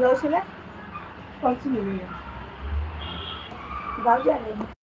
হয়েছিল? কলসি নিয়ে যাও যাবে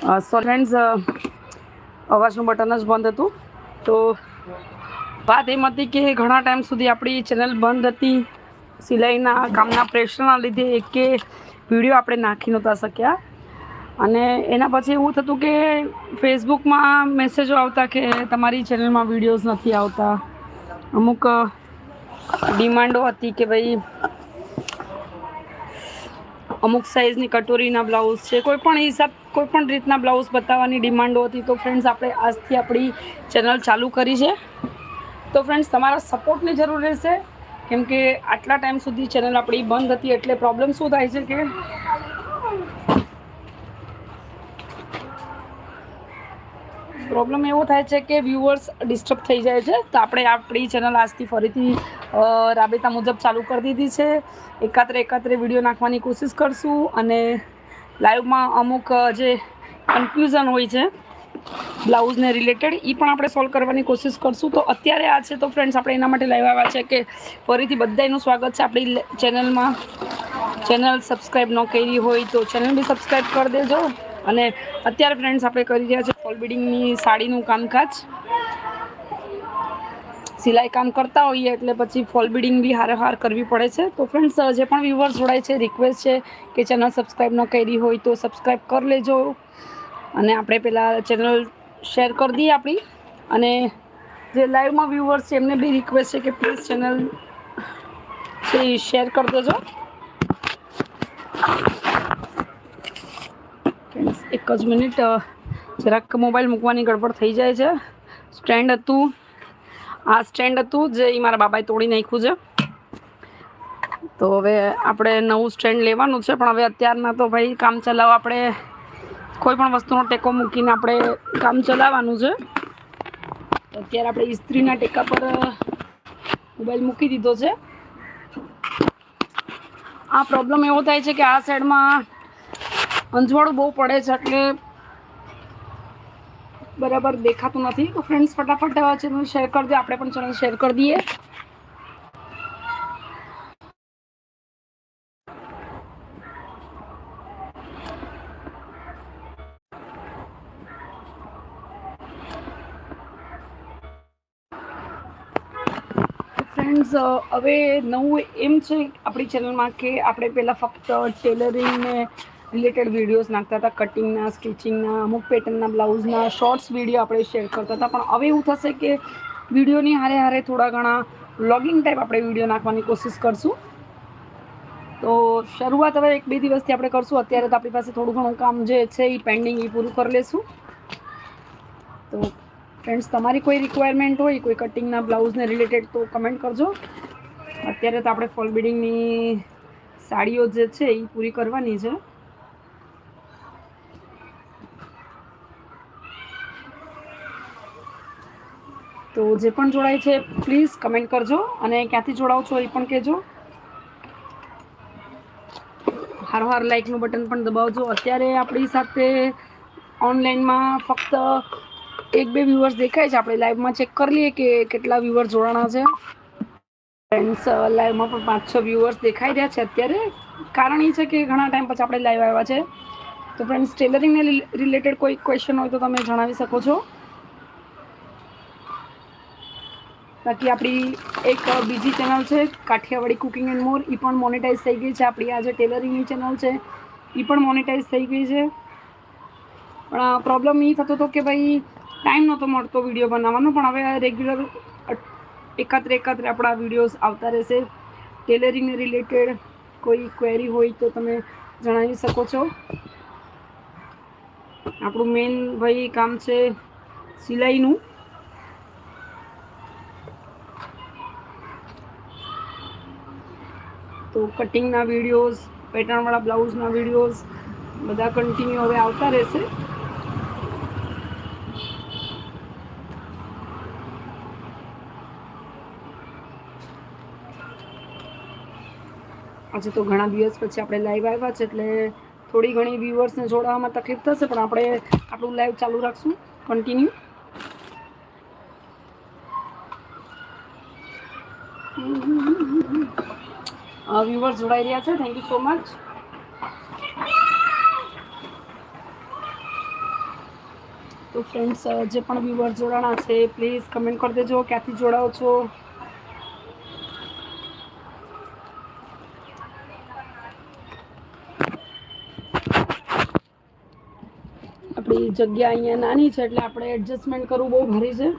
સો ફ્રેન્ડ્સ અવાજનું બટન જ બંધ હતું. તો વાત એમ હતી કે ઘણા ટાઈમ સુધી આપણી ચેનલ બંધ હતી. સિલાઈના કામના પ્રેશરના લીધે એકે વીડિયો આપણે નાખી નહોતા શક્યા. અને એના પછી એવું થતું કે ફેસબુકમાં મેસેજો આવતા કે તમારી ચેનલમાં વિડીયોઝ નથી આવતા. અમુક ડિમાન્ડો હતી કે ભાઈ અમુક સાઇઝની કટોરીના બ્લાઉઝ છે. કોઈ પણ હિસાબ, કોઈ પણ રીતના બ્લાઉઝ બતાવવાની ડિમાન્ડો હતી તો ફ્રેન્ડ્સ આપણે આજથી આપણી ચેનલ ચાલુ કરી છે. તો ફ્રેન્ડ્સ તમારા સપોર્ટની જરૂર રહેશે. કેમ કે આટલા ટાઈમ સુધી ચેનલ આપણી બંધ હતી એટલે પ્રોબ્લેમ શું થાય છે કે પ્રોબ્લેમ એવો થાય છે કે વ્યૂઅર્સ ડિસ્ટર્બ થઈ જાય છે. તો આપણે આપણી ચેનલ આજથી ફરીથી રાબેતા મુજબ ચાલુ કરી દીધી છે. એકાત્રે એકાત્રે વીડિયો નાખવાની કોશિશ કરશું અને લાઈવમાં અમુક જે કન્ફ્યુઝન હોય છે, બ્લાઉઝને રિલેટેડ એ પણ આપણે સોલ્વ કરવાની કોશિશ કરશું. તો અત્યારે આ છે તો ફ્રેન્ડ્સ આપણે એના માટે લાઈવ આવ્યા છે કે ફરીથી બધાનું સ્વાગત છે આપણી ચેનલમાં ચેનલ સબસ્ક્રાઈબ ન કરી હોય તો ચેનલ બી સબસ્ક્રાઈબ કરી દેજો. અને અત્યારે ફ્રેન્ડ્સ આપણે કરી રહ્યા છે ફોલ બિડિંગની સાડીનું કામકાજ. સિલાઈ કામ કરતા હોઈએ એટલે પછી ફોલ બિડિંગ બી હારે હાર કરવી પડે છે. તો ફ્રેન્ડ્સ જે પણ વ્યુઅર્સ જોડાય છે રિક્વેસ્ટ છે કે ચેનલ સબસ્ક્રાઈબ ન કરી હોય તો સબસ્ક્રાઈબ કરી લેજો. અને આપણે પહેલાં ચેનલ શેર કરી દઈએ આપણી. અને જે લાઈવમાં વ્યુઅર્સ છે, એમને બી રિક્વેસ્ટ છે કે પ્લીઝ ચેનલ છે, એ શેર કરી દેજો. ફ્રેન્ડ્સ એક જ મિનિટ જરાક મોબાઈલ મૂકવાની ગડબડ થઈ જાય છે. સ્ટેન્ડ હતું. આ સ્ટેન્ડ હતું જે એ મારા બાબાએ તોડી નાખ્યું છે. તો હવે આપણે નવું સ્ટેન્ડ લેવાનું છે, પણ હવે અત્યારના તો ભાઈ કામ ચલાવવા આપણે કોઈ પણ વસ્તુનો ટેકો મૂકીને આપણે કામ ચલાવવાનું છે. અત્યારે આપણે ઇસ્ત્રીના ટેકા પર મોબાઈલ મૂકી દીધો છે. આ પ્રોબ્લેમ એવો થાય છે કે આ સાઈડમાં અંજવાળું બહુ પડે છે, એટલે બરાબર દેખાતું નથી. તો ફ્રેન્ડ્સ ફટાફટ ચેનલ શેર કરી આપણે પણ ચેનલ શેર કરી દઈએ. ફ્રેન્ડ્સ હવે નવું એમ છે આપણી ચેનલમાં કે આપણે પહેલાં ફક્ત ટેલરિંગને રિલેટેડ વિડીયોઝ નાખતા હતા કટિંગના સ્ટિચિંગના અમુક પેટર્નના બ્લાઉઝના શોર્ટ્સ વીડિયો આપણે શેર કરતા હતા. પણ હવે એવું થશે કે વિડીયોની હારે હારે થોડા ઘણા વ્લોગિંગ ટાઈપ આપણે વીડિયો નાખવાની કોશિશ કરશું. તો શરૂઆત હવે એક બે દિવસથી આપણે કરશું. અત્યારે તો આપણી પાસે થોડું ઘણું કામ જે છે એ પેન્ડિંગ એ પૂરું કરી લેશું. તો ફ્રેન્ડ્સ તમારી કોઈ રિક્વાયરમેન્ટ હોય, કોઈ કટિંગના બ્લાઉઝને રિલેટેડ તો કમેન્ટ કરજો. અત્યારે તો આપણે ફોલ બિડિંગની સાડીઓ જે છે એ પૂરી કરવાની છે. તો જે પણ જોડાય છે પ્લીઝ કમેન્ટ કરજો અને ક્યાંથી જોડાવ છો એ પણ કહેજો. હાર હાર લાઇકનું બટન પણ દબાવજો. અત્યારે આપણી સાથે ઓનલાઈનમાં ફક્ત એક બે વ્યુઅર્સ દેખાય છે. આપણે લાઈવમાં ચેક કરી લઈએ કે કેટલા વ્યુઅર્સ જોડાણા છે. ફ્રેન્ડ્સ લાઈવમાં પણ પાંચ છ વ્યુઅર્સ દેખાઈ રહ્યા છે અત્યારે. કારણ એ છે કે ઘણા ટાઈમ પછી આપણે લાઈવ આવ્યા છે. તો ફ્રેન્ડ્સ ટેલરિંગને રિલેટેડ કોઈ ક્વેશ્ચન હોય તો તમે જણાવી શકો છો. બાકી આપણી એક બીજી ચેનલ છે, કાઠિયાવાડી કુકિંગ એન્ડ મોર એ પણ મોનેટાઈઝ થઈ ગઈ છે. આપણી આ જે ટેલરિંગની ચેનલ છે એ પણ મોનેટાઈઝ થઈ ગઈ છે. પણ પ્રોબ્લેમ એ થતો હતો કે ભાઈ ટાઈમ નહોતો મળતો વીડિયો બનાવવાનો. પણ હવે રેગ્યુલર એકાત્રે એકાત્રે આપણા વિડીયોઝ આવતા રહેશે. ટેલરિંગને રિલેટેડ કોઈ ક્વેરી હોય તો તમે જણાવી શકો છો. આપણું મેઇન ભાઈ કામ છે સિલાઈનું. તો કટિંગના વિડીયોઝ પેટર્નવાળા બ્લાઉઝના વિડીયોઝ બધા કન્ટિન્યુ હવે આવતા રહેશે. આજે તો ઘણા દિવસ પછી આપણે લાઈવ આવ્યા છે, એટલે થોડી ઘણી વ્યુઅર્સને જોડાવામાં તકલીફ થશે, પણ આપણે આપણું લાઈવ ચાલુ રાખશું. કન્ટિન્યુ વ્યુઅર્સ જોડાઈ રહ્યા છે. થેન્ક યુ સો મચ તો ફ્રેન્ડ્સ જે પણ વ્યુઅર્સ જોડાણા છે પ્લીઝ કમેન્ટ કરી દેજો. ક્યાંથી જોડાઓ છો? આપણી જગ્યા અહીંયા નાની છે એટલે આપણે એડજસ્ટમેન્ટ કરવું બહુ ભારી છે.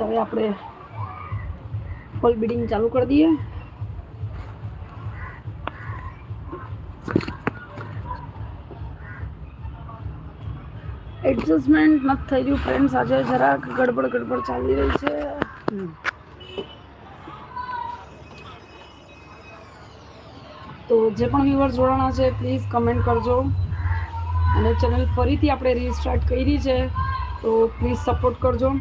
એની હવે આપણે ફોલ બીડિંગ ચાલુ કરી દઈએ. એડજસ્ટમેન્ટ નથી થઈ રહ્યું ફ્રેન્ડ્સ આજે જરાક ગડબડ ગડબડ ચાલી રહી છે. તો જે પણ વ્યુઅર જોડાણા છે પ્લીઝ કમેન્ટ કરજો. અને ચેનલ ફરીથી આપણે રીસ્ટાર્ટ કરી છે તો પ્લીઝ સપોર્ટ કરજો.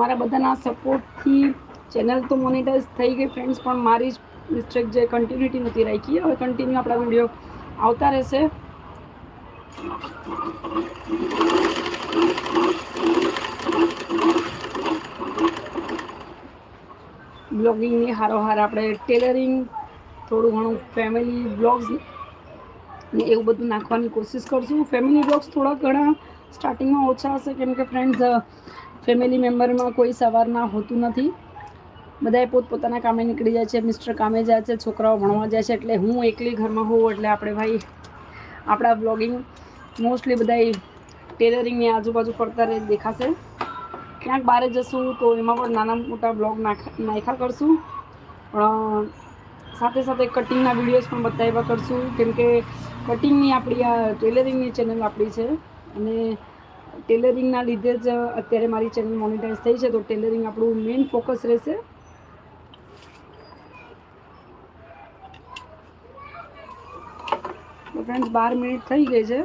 તમારા બધાના સપોર્ટથી ચેનલ તો મોનિટાઈઝ થઈ ગઈ ફ્રેન્ડ્સ, પણ મારી જ મિસ્ટેક જે કન્ટિન્યુટી નથી રાખી. હવે કન્ટિન્યુ આપણા વીડિયો આવતા રહેશે. બ્લોગિંગની હારોહાર આપણે ટેલરિંગ, થોડું ઘણું ફેમિલી બ્લોગ્સ ને એવું બધું નાખવાની કોશિશ કરશું. ફેમિલી બ્લોગ્સ થોડા ઘણા સ્ટાર્ટિંગમાં ઓછા હશે, કેમ કે ફ્રેન્ડ્સ ફેમિલી મેમ્બરમાં કોઈ સવારના હોતું નથી. બધાએ પોતપોતાના કામે નીકળી જાય છે, મિસ્ટર કામે જાય છે, છોકરાઓ ભણવા જાય છે, એટલે હું એકલી ઘરમાં હોઉં, એટલે આપણે ભાઈ આપણા બ્લોગિંગ મોસ્ટલી બધા ટેલરિંગની આજુબાજુ કરતા રહે, દેખાશે. ક્યાંક બહાર જશું તો એમાં પણ નાના મોટા બ્લોગ નાખ, નાખ્યા કરશું. પણ સાથે સાથે કટિંગના વિડીયોઝ પણ બતાવ્યા કરશું. કેમ કે કટિંગની આપણી આ ટેલરિંગની ચેનલ આપણી છે. અને ટેલરિંગના લીધે જ અત્યારે મારી ચેનલ મોનિટાઈઝ થઈ છે, તો ટેલરિંગ આપણું મેઇન ફોકસ રહેશે. તો ફ્રેન્ડ્સ બાર મિનિટ થઈ ગઈ છે.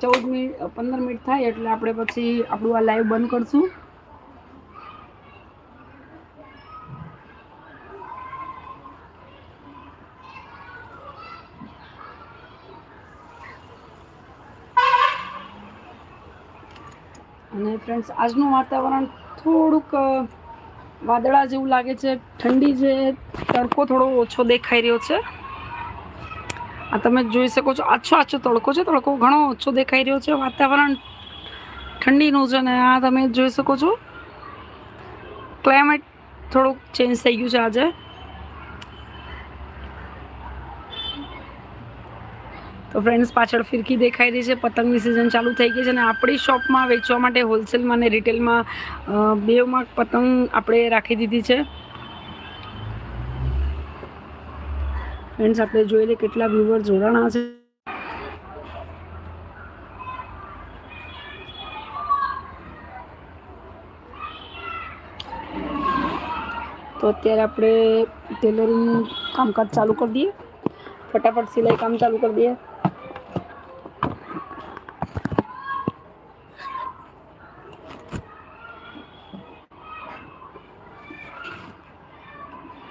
ચૌદ મિનિટ, પંદર મિનિટ થાય એટલે આપણે પછી આપણું આ લાઈવ બંધ કરશું અને ફ્રેન્ડ્સ આજનું વાતાવરણ થોડુંક વાદળા જેવું લાગે છે, ઠંડી છે, તડકો થોડો ઓછો દેખાઈ રહ્યો છે. આ તમે જોઈ શકો છો, આછો આછો તડકો છે, તડકો ઘણો ઓછો દેખાઈ રહ્યો છે, વાતાવરણ ઠંડીનું છે ને, આ તમે જોઈ શકો છો. ક્લાઇમેટ થોડુંક ચેન્જ થઈ ગયું છે આજે. તો ફ્રેન્ડ્સ પાછળ ફિરકી દેખાઈ રહી છે. પતંગની સિઝન ચાલુ થઈ ગઈ છે અને આપણી શોપમાં વેચવા માટે હોલસેલમાં અને રિટેલમાં બેમાં પતંગ આપણે રાખી દીધી છે. ફ્રેન્ડ્સ આપણે જોઈ લઈએ કેટલા વ્યુઅર જોડાણા છે. તો અત્યારે આપણે ટેલરિંગનું કામકાજ ચાલુ કરી દઈએ. ફટાફટ સિલાઈ કામ ચાલુ કરી દઈએ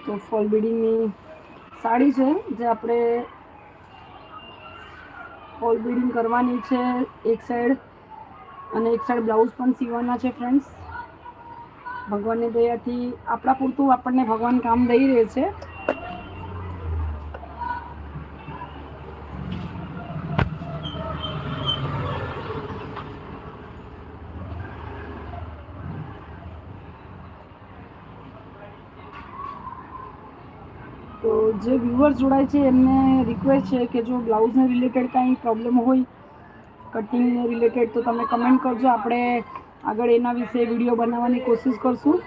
તો ફોલ બીડિંગની સાડી છે, જે આપણે ફોલ બીડિંગ કરવાની છે એક સાઈડ. અને એક સાઈડ બ્લાઉઝ પણ સીવાના છે ફ્રેન્ડ્સ ભગવાનની દયાથી આપણા પૂરતું આપણને ભગવાન કામ દઈ રહે છે તો જે વ્યુઅર્સ જોડાય છે, એમને રિક્વેસ્ટ છે કે જો બ્લાઉઝને રિલેટેડ કાંઈ પ્રોબ્લેમ હોય કટિંગને રિલેટેડ તો તમે કમેન્ટ કરજો. આપણે આગળ એના વિશે વીડિયો બનાવવાની કોશિશ કરશું.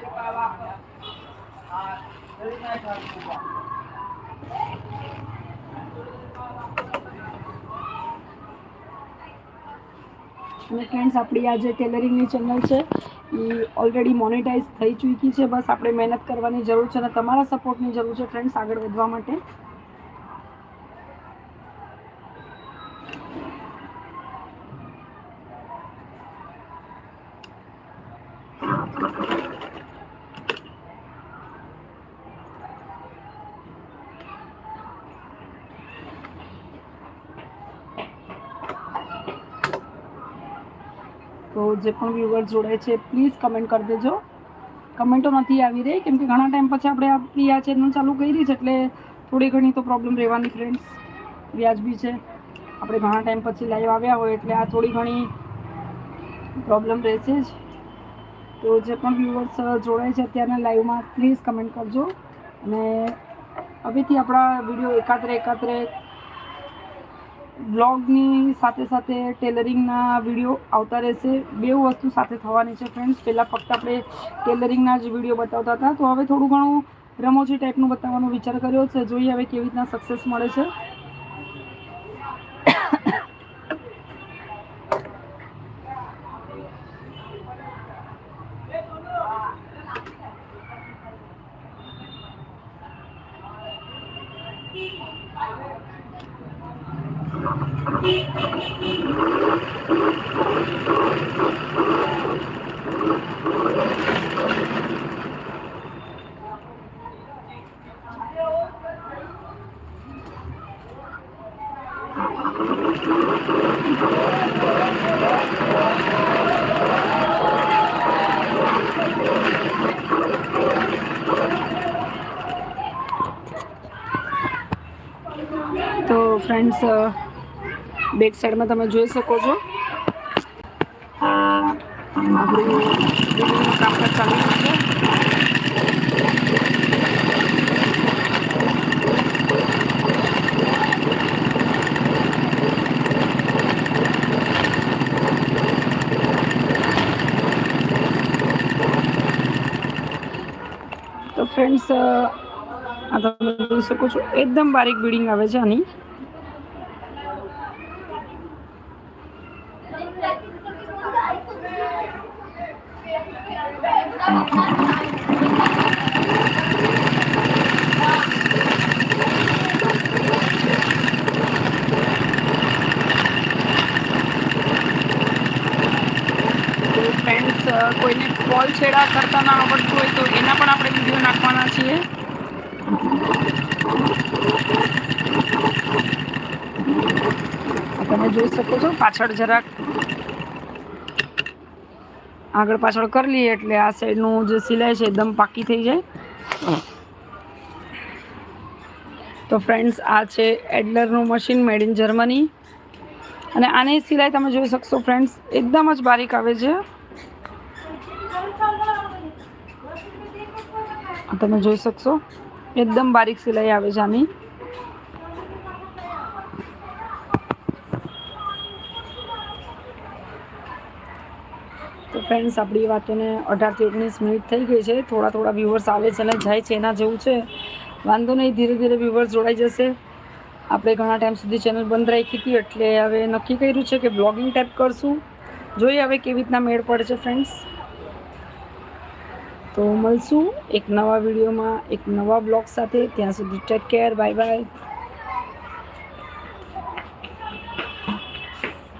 અને ફ્રેન્ડ્સ આપણી આ જે ટેલરિંગની ચેનલ છે. એ ઓલરેડી મોનેટાઈઝ થઈ ચૂકી છે. બસ આપણે મહેનત કરવાની જરૂર છે અને તમારા સપોર્ટની જરૂર છે ફ્રેન્ડ્સ આગળ વધવા માટે તો જે પણ વ્યુઅર જોડે છે પ્લીઝ કમેન્ટ કરી દેજો. કમેન્ટો નથી આવી રહી, કેમ કે ઘણા ટાઈમ પછી આપણે આપણી આ ચેનલ ચાલુ કરી છે, એટલે થોડી ઘણી તો પ્રોબ્લેમ રહેવાની ફ્રેન્ડ્સ વ્યાજબી છે. આપણે ઘણા ટાઈમ પછી લાઈવ આવ્યા હોય, એટલે આ થોડી ઘણી પ્રોબ્લેમ રહેશે જ. તો જે પણ વ્યુઅર્સ જોડાય છે અત્યારના લાઈવમાં પ્લીઝ કમેન્ટ કરજો. અને હવેથી આપણા વીડિયો એકાત્રે એકાત્રે બ્લોગની સાથે સાથે ટેલરિંગના વીડિયો આવતા રહેશે. બે વસ્તુ સાથે થવાની છે ફ્રેન્ડ્સ પહેલાં ફક્ત આપણે ટેલરિંગના જ વીડિયો બતાવતા હતા. તો હવે થોડું ઘણું રમોજી ટાઈપનું બતાવવાનો વિચાર કર્યો છે. જોઈએ હવે કેવી રીતના સક્સેસ મળે છે. તો ફ્રેન્ડ્સ બેક સાઈડમાં તમે જોઈ શકો છો આપણું બિલ્ડિંગનું કામકાજ ચાલી ફ્રેન્ડ્સ આ તમે જોઈ શકો છો. એકદમ બારીક બિલ્ડિંગ આવે છે આની તો ફ્રેન્ડ્સ કોઈને ફોલ છેડા કરતા ના આવડતું હોય તો એના પણ આપણે નાખવાના છીએ તમે જોઈ શકો છો, પાછળ જરાક આગળ પાછળ કરી લઈએ એટલે આ સાઈડનું જે સિલાઈ છે એકદમ પાકી થઈ જાય. તો ફ્રેન્ડ્સ આ છે એડલરનું મશીન મેડ ઇન જર્મની અને આની સિલાઈ તમે જોઈ શકશો ફ્રેન્ડ્સ એકદમ જ બારીક આવે છે. તમે જોઈ શકશો. એકદમ બારીક સિલાઈ આવે છે આની. તો ફ્રેન્ડ્સ આપણી વાતોને અઢારથી ઓગણીસ મિનિટ થઈ ગઈ છે. થોડા થોડા વ્યૂવર્સ આવે છે અને જાય છે એના જેવું છે. વાંધો નહીં, ધીરે ધીરે વ્યૂવર્સ જોડાઈ જશે. આપણે ઘણા ટાઈમ સુધી ચેનલ બંધ રાખી હતી, એટલે હવે નક્કી કર્યું છે કે બ્લોગિંગ ટાઈપ કરશું. જોઈએ હવે કેવી રીતના મેળ પડે છે ફ્રેન્ડ્સ તો મળશું એક નવા વિડીયોમાં, એક નવા બ્લોગ સાથે. ત્યાં સુધી ટેક કેર બાય બાય